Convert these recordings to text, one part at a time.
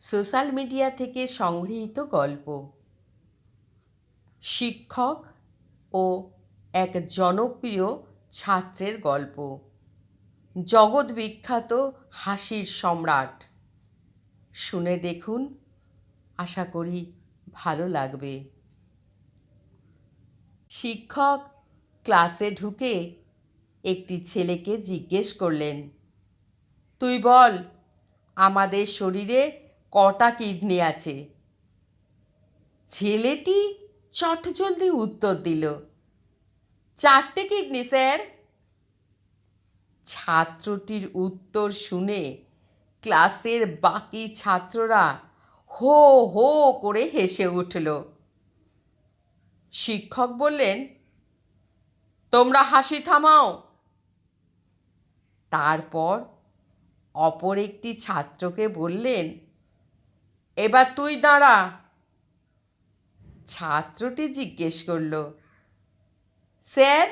Social media থেকে সংগৃহীত গল্প। শিক্ষক ও এক জনপ্রিয় ছাত্রের গল্প। জগৎ বিখ্যাত হাসির সম্রাট। শুনে দেখুন, আশা করি ভালো লাগবে। শিক্ষক ক্লাসে ঢুকে একটি ছেলেকে জিজ্ঞেস করলেন, তুই বল, আমাদের শরীরে কটা কিডনি আছে? ছেলেটি চটজলদি উত্তর দিল, চারটে কিডনি, স্যার। ছাত্রটির উত্তর শুনে ক্লাসের বাকি ছাত্ররা হো হো করে হেসে উঠল। শিক্ষক বললেন, তোমরা হাসি থামাও। তারপর অপর একটি ছাত্রকে বললেন এবার তুই দাঁড়া। ছাত্রটি জিজ্ঞেস করল, স্যার,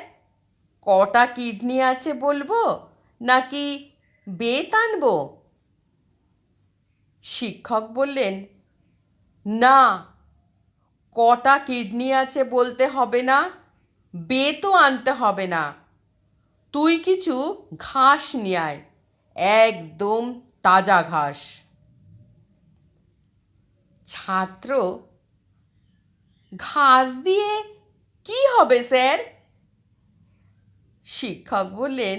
কটা কিডনি আছে বলব নাকি বেত আনব? শিক্ষক বললেন, না, কটা কিডনি আছে বলতে হবে না, বেতও আনতে হবে না। তুই কিছু ঘাস নিয়ে আয়, একদম তাজা ঘাস। ছাত্র, ঘাস দিয়ে কি হবে, স্যার? শিক্ষক বললেন,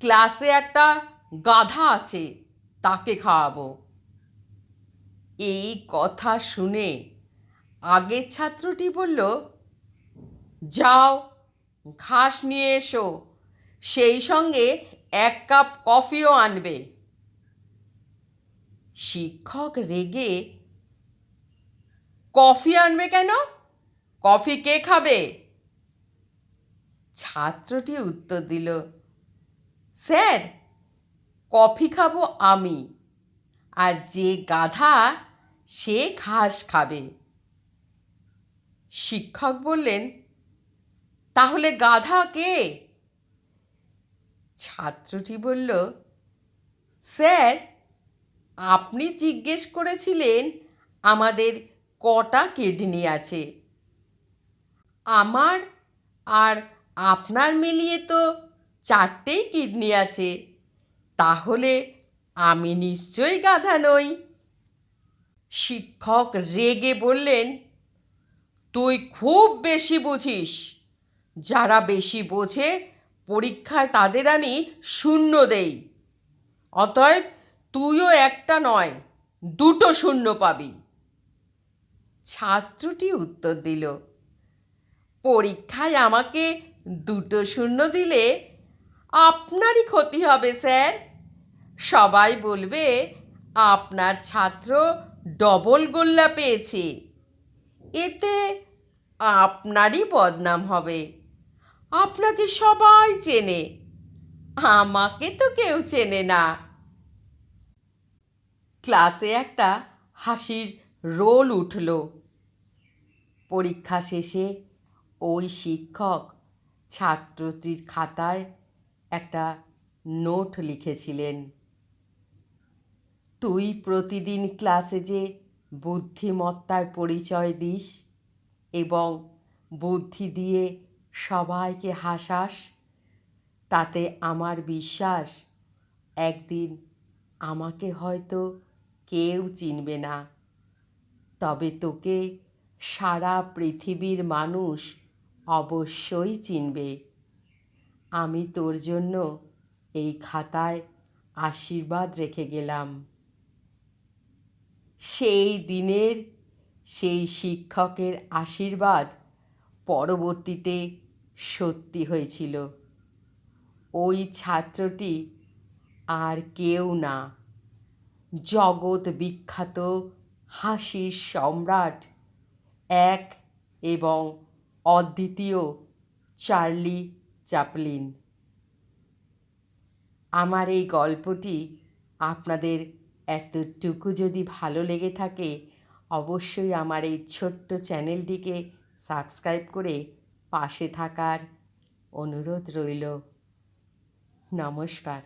ক্লাসে একটা গাধা আছে, তাকে খাওয়াবো। এই কথা শুনে আগের ছাত্রটি বলল, যাও, ঘাস নিয়ে এসো, সেই সঙ্গে এক কাপ কফিও আনবে। শিক্ষক রেগে কফি আনবে কেন? কফি কে খাবে? ছাত্রটি উত্তর দিল, স্যার, কফি খাব আমি। আর যে গাধা, সে ঘাস খাবে। শিক্ষক বললেন, তাহলে গাধা কে? ছাত্রটি বলল, স্যার আপনি জিজ্ঞেস করেছিলেন, আমাদের কটা কিডনি আছে? আমার আর আপনার মিলিয়ে তো চারটেই কিডনি আছে। তাহলে আমি নিশ্চয়ই গাধা নই। শিক্ষক রেগে বললেন, তুই খুব বেশি বুঝিস। যারা বেশি বোঝে, পরীক্ষায় তাদের আমি শূন্য দেই। অতএব তুইও একটা নয়, দুটো শূন্য পাবি। ছাত্রটি উত্তর দিল, পরীক্ষায় আমাকে দুটো শূন্য দিলে আপনারই ক্ষতি হবে, স্যার। সবাই বলবে, আপনার ছাত্র ডবল গোল্লা পেয়েছে। এতে আপনারই বদনাম হবে। আপনাকে সবাই চেনে, আমাকে তো কেউ চেনে না। ক্লাসে একটা হাসির রোল উঠল। পরীক্ষা শেষে ওই শিক্ষক ছাত্রটির খাতায় একটা নোট লিখেছিলেন। তুই প্রতিদিন ক্লাসে যে বুদ্ধিমত্তার পরিচয় দিস এবং বুদ্ধি দিয়ে সবাইকে হাসাস, তাতে আমার বিশ্বাস একদিন আমাকে হয়তো কেউ চিনবে না। তবে তোকে সারা পৃথিবীর মানুষ অবশ্যই চিনবে। আমি তোর জন্য এই খাতায় আশীর্বাদ রেখে গেলাম। সেই দিনের সেই শিক্ষকের আশীর্বাদ পরবর্তীতে সত্যি হয়েছিল। ওই ছাত্রটি আর কেউ না। জগৎ বিখ্যাত হাসির সম্রাট। এক এবং অদ্বিতীয় চার্লি চ্যাপলিন। আমার এই গল্পটি আপনাদের এতটুকু যদি ভালো লেগে থাকে, অবশ্যই আমার এই ছোট্ট চ্যানেলটিকে সাবস্ক্রাইব করে পাশে থাকার অনুরোধ রইল। নমস্কার।